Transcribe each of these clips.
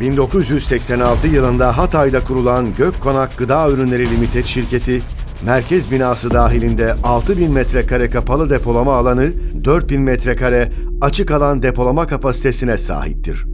1986 yılında Hatay'da kurulan Gökkonak Gıda Ürünleri Limited şirketi, merkez binası dahilinde 6000 metrekare kapalı depolama alanı, 4000 metrekare açık alan depolama kapasitesine sahiptir.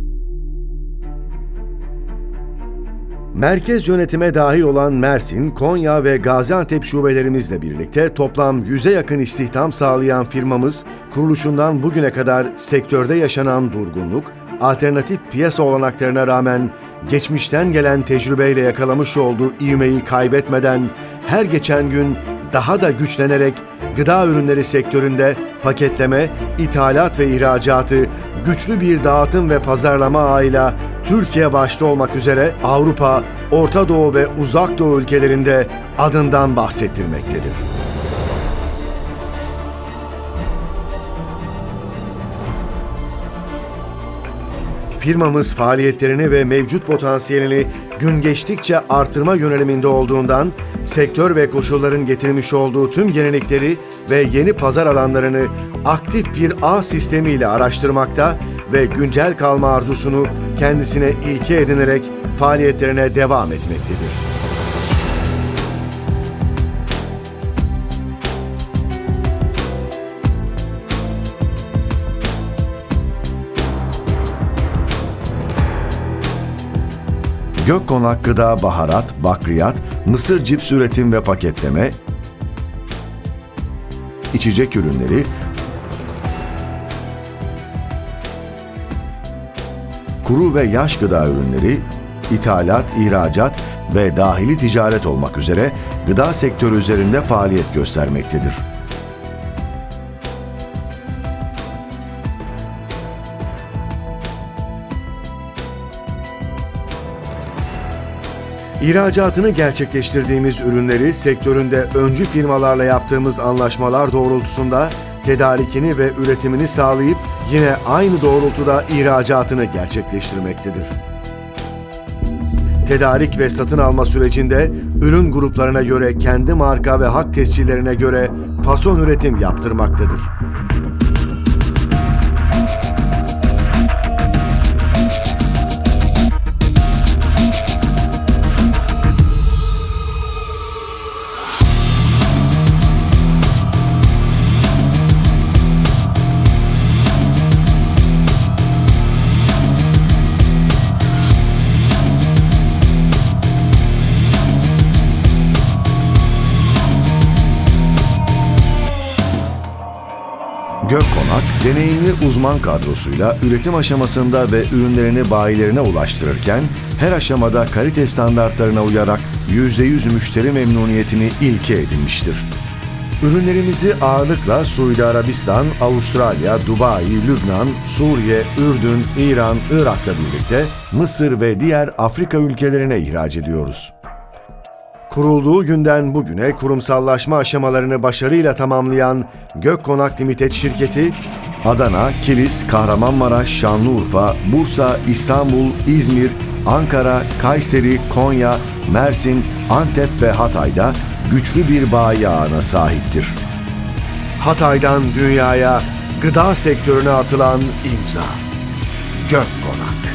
Merkez yönetime dahil olan Mersin, Konya ve Gaziantep şubelerimizle birlikte toplam 100'e yakın istihdam sağlayan firmamız, kuruluşundan bugüne kadar sektörde yaşanan durgunluk, alternatif piyasa olanaklarına rağmen geçmişten gelen tecrübeyle yakalamış olduğu ivmeyi kaybetmeden her geçen gün daha da güçlenerek gıda ürünleri sektöründe paketleme, ithalat ve ihracatı güçlü bir dağıtım ve pazarlama ağıyla Türkiye başta olmak üzere Avrupa, Orta Doğu ve Uzak Doğu ülkelerinde adından bahsettirmektedir. Firmamız faaliyetlerini ve mevcut potansiyelini gün geçtikçe artırma yöneliminde olduğundan sektör ve koşulların getirmiş olduğu tüm yenilikleri ve yeni pazar alanlarını aktif bir ağ sistemiyle araştırmakta ve güncel kalma arzusunu kendisine ilke edinerek faaliyetlerine devam etmektedir. Gökkonak Gıda Baharat, Bakliyat, Mısır cips üretim ve paketleme, içecek ürünleri, kuru ve yaş gıda ürünleri, ithalat, ihracat ve dahili ticaret olmak üzere gıda sektörü üzerinde faaliyet göstermektedir. İhracatını gerçekleştirdiğimiz ürünleri sektöründe öncü firmalarla yaptığımız anlaşmalar doğrultusunda tedarikini ve üretimini sağlayıp yine aynı doğrultuda ihracatını gerçekleştirmektedir. Tedarik ve satın alma sürecinde ürün gruplarına göre kendi marka ve hak tescillerine göre fason üretim yaptırmaktadır. Gökkonak, deneyimli uzman kadrosuyla üretim aşamasında ve ürünlerini bayilerine ulaştırırken her aşamada kalite standartlarına uyarak %100 müşteri memnuniyetini ilke edinmiştir. Ürünlerimizi ağırlıkla Suudi Arabistan, Avustralya, Dubai, Lübnan, Suriye, Ürdün, İran, Irak'la birlikte Mısır ve diğer Afrika ülkelerine ihraç ediyoruz. Kurulduğu günden bugüne kurumsallaşma aşamalarını başarıyla tamamlayan Gökkonak Limited şirketi, Adana, Kilis, Kahramanmaraş, Şanlıurfa, Bursa, İstanbul, İzmir, Ankara, Kayseri, Konya, Mersin, Antep ve Hatay'da güçlü bir bayi ağına sahiptir. Hatay'dan dünyaya gıda sektörüne atılan imza. Gökkonak.